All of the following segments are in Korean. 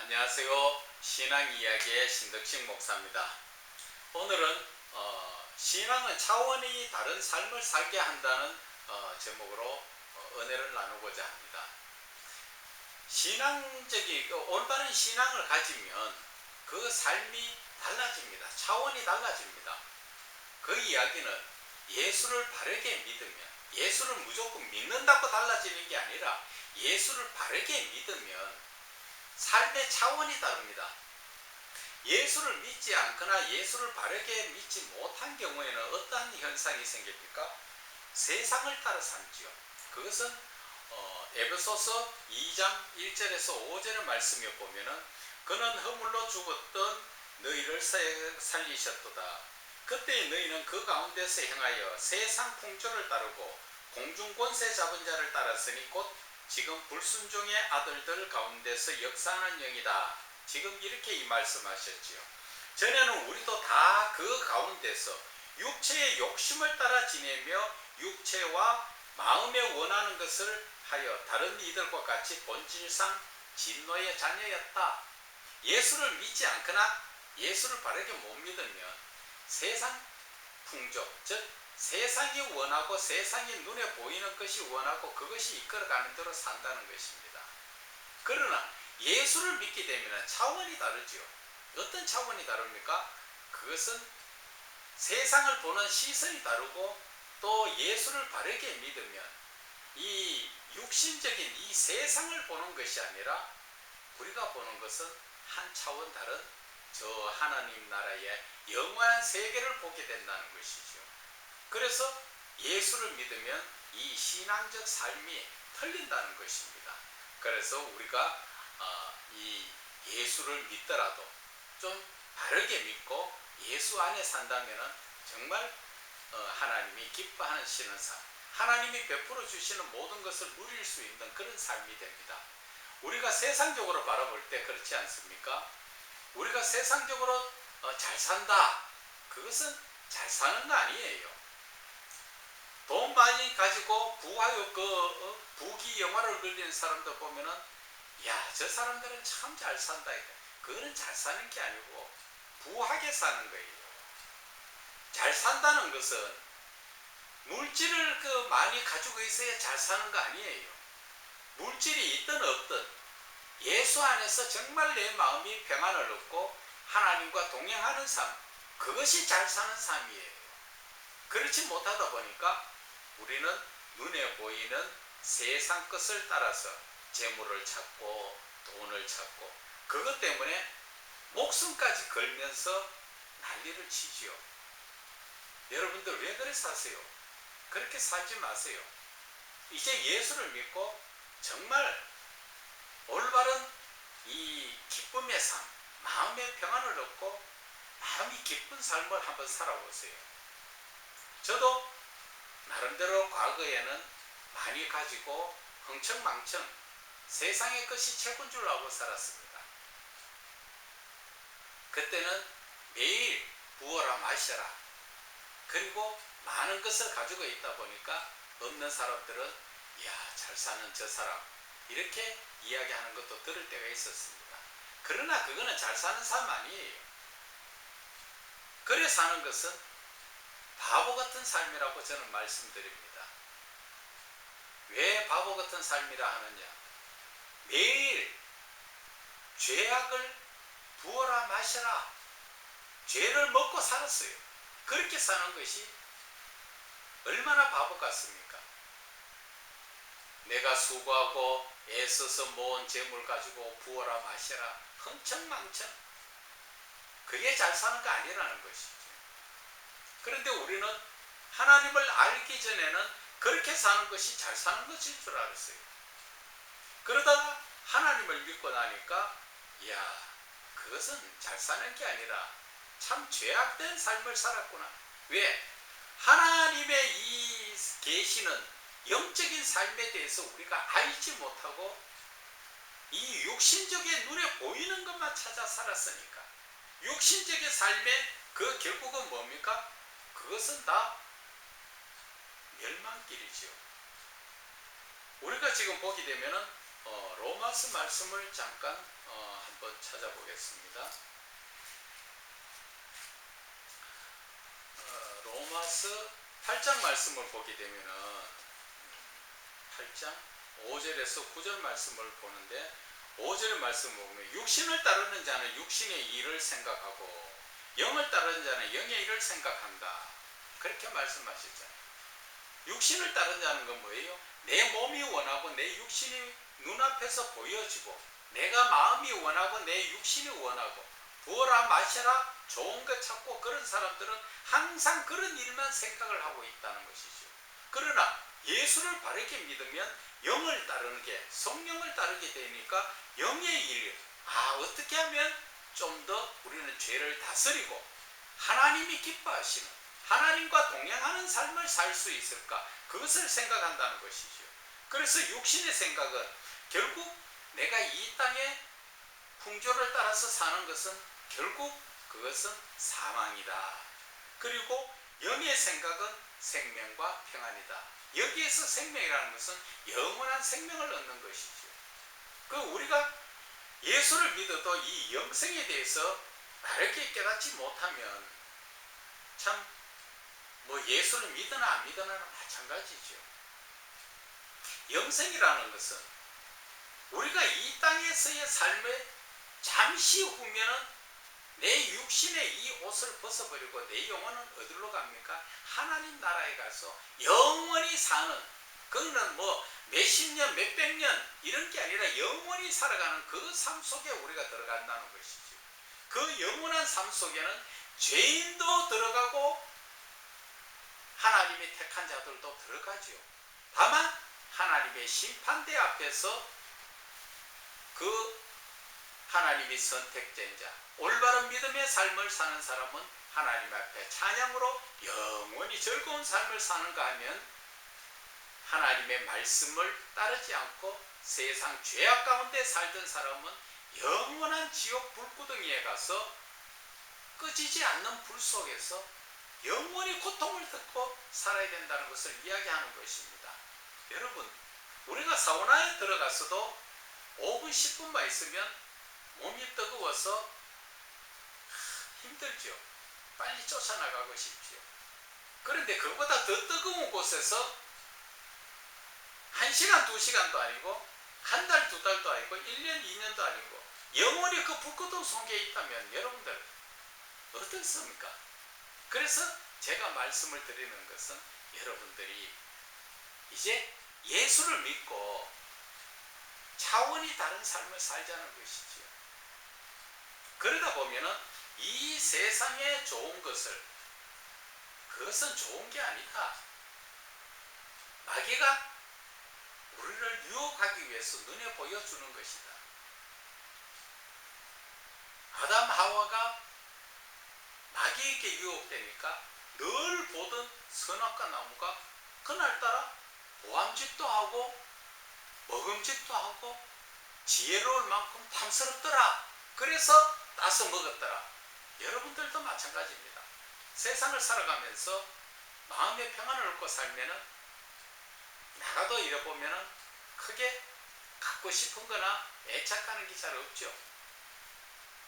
안녕하세요. 신앙 이야기의 신덕식 목사입니다. 오늘은 어, 신앙은 차원이 다른 삶을 살게 한다는 어, 제목으로 어, 은혜를 나누고자 합니다. 신앙적인 그 올바른 신앙을 가지면 그 삶이 달라집니다. 차원이 달라집니다. 그 이야기는 예수를 바르게 믿으면 예수를 무조건 믿는다고 달라지는 게 아니라 예수를 바르게 믿으면 삶의 차원이 다릅니다. 예수를 믿지 않거나 예수를 바르게 믿지 못한 경우에는 어떠한 현상이 생깁니까? 세상을 따라 살지요. 그것은 어, 에베소서 2장 1절에서 5절의 말씀에 보면은 그는 허물로 죽었던 너희를 사- 살리셨도다. 그때 너희는 그 가운데서 행하여 세상 풍조를 따르고 공중 권세 잡은 자를 따랐으니 곧 지금 불순종의 아들들 가운데서 역사하는 영이다. 지금 이렇게 이 말씀하셨지요. 전에는 우리도 다 그 가운데서 육체의 욕심을 따라 지내며 육체와 마음에 원하는 것을 하여 다른 이들과 같이 본질상 진노의 자녀였다. 예수를 믿지 않거나 예수를 바르게 못 믿으면 세상 풍조, 즉 세상이 원하고 세상이 눈에 보이는 것이 원하고 그것이 이끌어가는 대로 산다는 것입니다. 그러나 예수를 믿게 되면 차원이 다르지요. 어떤 차원이 다릅니까? 그것은 세상을 보는 시선이 다르고 또 예수를 바르게 믿으면 이 육신적인 이 세상을 보는 것이 아니라 우리가 보는 것은 한 차원 다른 저 하나님 나라의 영원한 세계를 보게 된다는 것이죠. 그래서 예수를 믿으면 이 신앙적 삶이 틀린다는 것입니다. 그래서 우리가 어, 이 예수를 믿더라도 좀 바르게 믿고 예수 안에 산다면 정말 어, 하나님이 기뻐하시는 삶, 하나님이 베풀어 주시는 모든 것을 누릴 수 있는 그런 삶이 됩니다. 우리가 세상적으로 바라볼 때 그렇지 않습니까? 우리가 세상적으로 어, 잘 산다. 그것은 잘 사는 거 아니에요. 돈 많이 가지고 부하요 그 어, 부귀 영화를 걸리는 사람들 보면은 야 저 사람들은 참 잘 산다 이거. 그거는 잘 사는 게 아니고 부하게 사는 거예요. 잘 산다는 것은 물질을 그 많이 가지고 있어야 잘 사는 거 아니에요. 물질이 있든 없든 예수 안에서 정말 내 마음이 평안을 얻고 하나님과 동행하는 삶 그것이 잘 사는 삶이에요. 그렇지 못하다 보니까 우리는 눈에 보이는 세상 것을 따라서 재물을 찾고 돈을 찾고 그것 때문에 목숨까지 걸면서 난리를 치지요. 여러분들 왜 그래 사세요? 그렇게 살지 마세요. 이제 예수를 믿고 정말 올바른 이 기쁨의 삶, 마음의 평안을 얻고 마음이 기쁜 삶을 한번 살아보세요. 저도 나름대로 과거에는 많이 가지고 흥청망청 세상의 것이 최고인 줄 알고 살았습니다. 그때는 매일 부어라 마셔라. 그리고 많은 것을 가지고 있다 보니까 없는 사람들은 야, 잘 사는 저 사람. 이렇게 이야기하는 것도 들을 때가 있었습니다. 그러나 그거는 잘 사는 삶 아니에요. 그래 사는 것은 바보 같은 삶이라고 저는 말씀드립니다. 왜 바보 같은 삶이라 하느냐? 매일 죄악을 부어라 마셔라. 죄를 먹고 살았어요. 그렇게 사는 것이 얼마나 바보 같습니까? 내가 수고하고 애써서 모은 재물 가지고 부어라 마셔라. 흥청망청. 그게 잘 사는 거 아니라는 것이죠. 그런데 우리는 하나님을 알기 전에는 그렇게 사는 것이 잘 사는 것일 줄 알았어요. 그러다가 하나님을 믿고 나니까, 야 그것은 잘 사는 게 아니라 참 죄악된 삶을 살았구나. 왜? 하나님의 이 계시는 영적인 삶에 대해서 우리가 알지 못하고 이 육신적인 눈에 보이는 것만 찾아 살았으니까 육신적인 삶의 그 결국은 뭡니까? 그것은 다 멸망길이지요. 우리가 지금 보게 되면은 어, 로마스 말씀을 잠깐 어, 한번 찾아보겠습니다. 어, 로마서 8장 말씀을 보게 되면은 8장 5절에서 9절 말씀을 보는데 5절 말씀을 보면 육신을 따르는 자는 육신의 일을 생각하고 영을 따르는 자는 영의 일을 생각한다. 그렇게 말씀하셨잖아요. 육신을 따르는 자는 건 뭐예요? 내 몸이 원하고 내 육신이 눈앞에서 보여지고 내가 마음이 원하고 내 육신이 원하고 부어라 마셔라 좋은 것 찾고 그런 사람들은 항상 그런 일만 생각을 하고 있다는 것이죠. 그러나 예수를 바르게 믿으면 영을 따르는 게 성령을 따르게 되니까 영의 일, 아 어떻게 하면 좀 더 우리는 죄를 다스리고 하나님이 기뻐하시는 하나님과 동행하는 삶을 살 수 있을까 그것을 생각한다는 것이죠. 그래서 육신의 생각은 결국 내가 이 땅에 풍조를 따라서 사는 것은 결국 그것은 사망이다. 그리고 영의 생각은 생명과 평안이다. 여기에서 생명이라는 것은 영원한 생명을 얻는 것이죠. 그 우리가 예수를 믿어도 이 영생에 대해서 바르게 깨닫지 못하면 참 뭐 예수를 믿으나 안 믿으나 마찬가지죠. 영생이라는 것은 우리가 이 땅에서의 삶에 잠시 후면은 내 육신의 이 옷을 벗어버리고 내 영혼은 어디로 갑니까? 하나님 나라에 가서 영원히 사는 그거는 뭐 몇십 년, 몇백 년 이런 게 아니라 영원히 살아가는 그 삶 속에 우리가 들어간다는 것이죠. 그 영원한 삶 속에는 죄인도 들어가고 하나님이 택한 자들도 들어가지요. 다만 하나님의 심판대 앞에서 그 하나님이 선택된 자, 올바른 믿음의 삶을 사는 사람은 하나님 앞에 찬양으로 영원히 즐거운 삶을 사는가 하면 하나님의 말씀을 따르지 않고 세상 죄악 가운데 살던 사람은 영원한 지옥 불구덩이에 가서 꺼지지 않는 불 속에서 영원히 고통을 듣고 살아야 된다는 것을 이야기하는 것입니다. 여러분, 우리가 사우나에 들어가서도 5분, 10분만 있으면 몸이 뜨거워서 힘들죠. 빨리 쫓아나가고 싶죠. 그런데 그보다 더 뜨거운 곳에서 1시간, 2시간도 아니고 한 달, 두 달도 아니고 1년, 2년도 아니고 영원히 그 불구덩 속에 있다면 여러분들 어떻습니까? 그래서 제가 말씀을 드리는 것은 여러분들이 이제 예수를 믿고 차원이 다른 삶을 살자는 것이지요. 그러다 보면은 이 세상에 좋은 것을 그것은 좋은 게 아니다. 마귀가 우리를 유혹하기 위해서 눈에 보여주는 것이다. 아담 하와가 마귀에게 유혹되니까 늘 보던 선악과 나무가 그날따라 보암직도 하고 먹음직도 하고 지혜로울 만큼 탐스럽더라. 그래서 따서 먹었더라. 여러분들도 마찬가지입니다. 세상을 살아가면서 마음의 평안을 얻고 살면은 나라도 이래 보면은 크게 갖고 싶은 거나 애착하는 게 잘 없죠.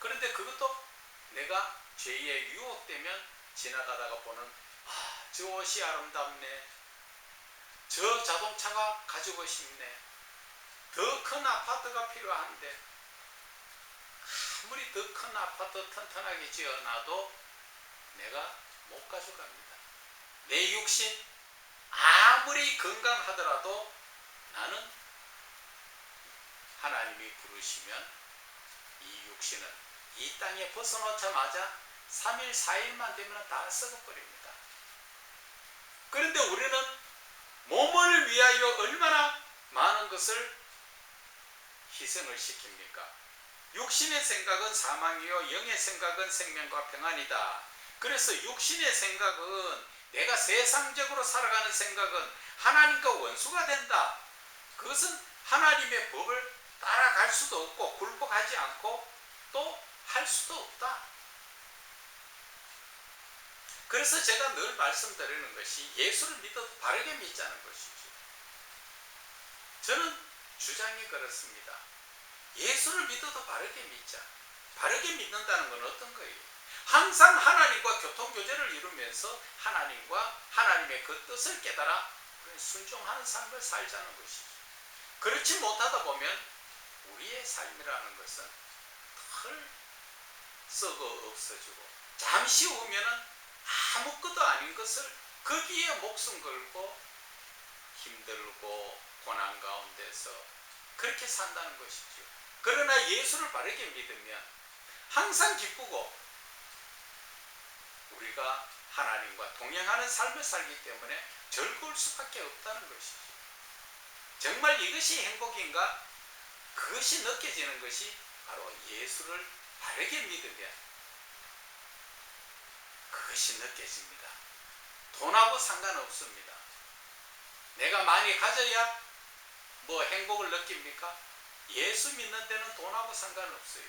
그런데 그것도 내가 죄에 유혹되면 지나가다가 보는 아, 저 옷이 아름답네. 저 자동차가 가지고 싶네. 더 큰 아파트가 필요한데 아무리 더 큰 아파트 튼튼하게 지어놔도 내가 못 가져갑니다. 내 육신 아무리 건강하더라도 나는 하나님이 부르시면 이 육신은 이 땅에 벗어놓자마자 3일, 4일만 되면 다 썩어버립니다. 그런데 우리는 몸을 위하여 얼마나 많은 것을 희생을 시킵니까? 육신의 생각은 사망이요, 영의 생각은 생명과 평안이다. 그래서 육신의 생각은 내가 세상적으로 살아가는 생각은 하나님과 원수가 된다. 그것은 하나님의 법을 따라갈 수도 없고 굴복하지 않고 또 할 수도 없다. 그래서 제가 늘 말씀드리는 것이 예수를 믿어도 바르게 믿자는 것이죠. 저는 주장이 그렇습니다. 예수를 믿어도 바르게 믿자. 바르게 믿는다는 건 어떤 거예요? 항상 하나님과 교통교제를 이루면서 하나님과 하나님의 그 뜻을 깨달아 순종하는 삶을 살자는 것이죠. 그렇지 못하다 보면 우리의 삶이라는 것은 털 썩어 없어지고 잠시 후면은 아무것도 아닌 것을 거기에 목숨 걸고 힘들고 고난 가운데서 그렇게 산다는 것이죠. 그러나 예수를 바르게 믿으면 항상 기쁘고 우리가 하나님과 동행하는 삶을 살기 때문에 즐거울 수밖에 없다는 것이죠. 정말 이것이 행복인가? 그것이 느껴지는 것이 바로 예수를 바르게 믿으면 그것이 느껴집니다. 돈하고 상관없습니다. 내가 많이 가져야 뭐 행복을 느낍니까? 예수 믿는 데는 돈하고 상관없어요.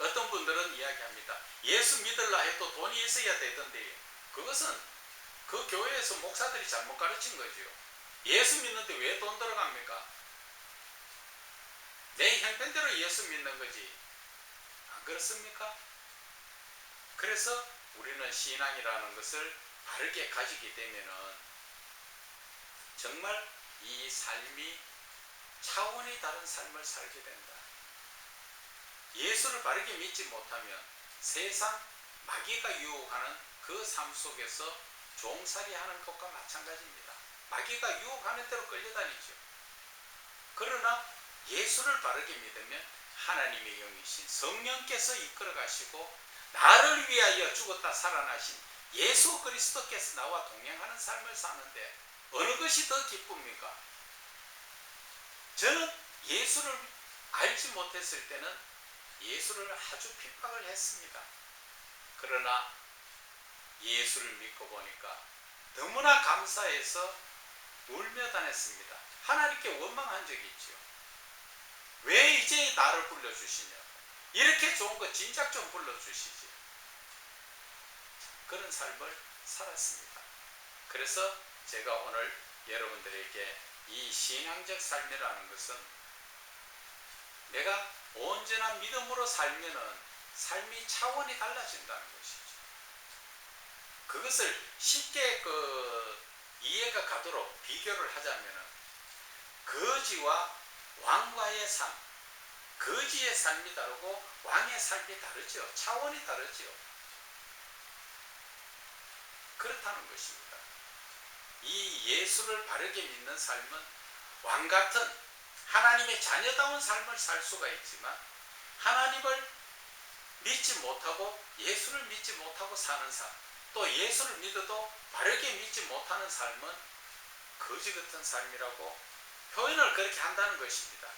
어떤 분들은 이야기합니다. 예수 믿으려 해도 돈이 있어야 되던데요. 그것은 그 교회에서 목사들이 잘못 가르친 거죠. 예수 믿는데 왜 돈 들어갑니까? 내 형편대로 예수 믿는 거지. 안 그렇습니까? 그래서 우리는 신앙이라는 것을 바르게 가지게 되면은 정말 이 삶이 차원이 다른 삶을 살게 된다. 예수를 바르게 믿지 못하면 세상 마귀가 유혹하는 그 삶 속에서 종살이 하는 것과 마찬가지입니다. 마귀가 유혹하는 대로 끌려다니죠. 그러나 예수를 바르게 믿으면 하나님의 영이신 성령께서 이끌어 가시고 나를 위하여 죽었다 살아나신 예수 그리스도께서 나와 동행하는 삶을 사는데 어느 것이 더 기쁩니까? 저는 예수를 알지 못했을 때는 예수를 아주 핍박을 했습니다. 그러나 예수를 믿고 보니까 너무나 감사해서 울며 다녔습니다. 하나님께 원망한 적이 있죠. 왜 이제 나를 불러주시냐고. 이렇게 좋은 거 진작 좀 불러주시지. 그런 삶을 살았습니다. 그래서 제가 오늘 여러분들에게 이 신앙적 삶이라는 것은 내가 언제나 믿음으로 살면은 삶이 차원이 달라진다는 것이죠. 그것을 쉽게 그 이해가 가도록 비교를 하자면은 거지와 왕과의 삶, 거지의 삶이 다르고 왕의 삶이 다르죠. 차원이 다르죠. 그렇다는 것입니다. 이 예수를 바르게 믿는 삶은 왕 같은 하나님의 자녀다운 삶을 살 수가 있지만 하나님을 믿지 못하고 예수를 믿지 못하고 사는 삶, 또 예수를 믿어도 바르게 믿지 못하는 삶은 거지 같은 삶이라고 표현을 그렇게 한다는 것입니다.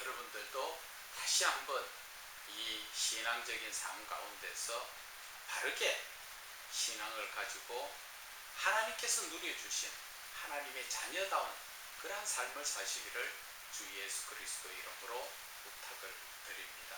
여러분들도 다시 한번 이 신앙적인 삶 가운데서 바르게 신앙을 가지고 하나님께서 누려주신 하나님의 자녀다운 그러한 삶을 사시기를 주 예수 그리스도 이름으로 부탁을 드립니다.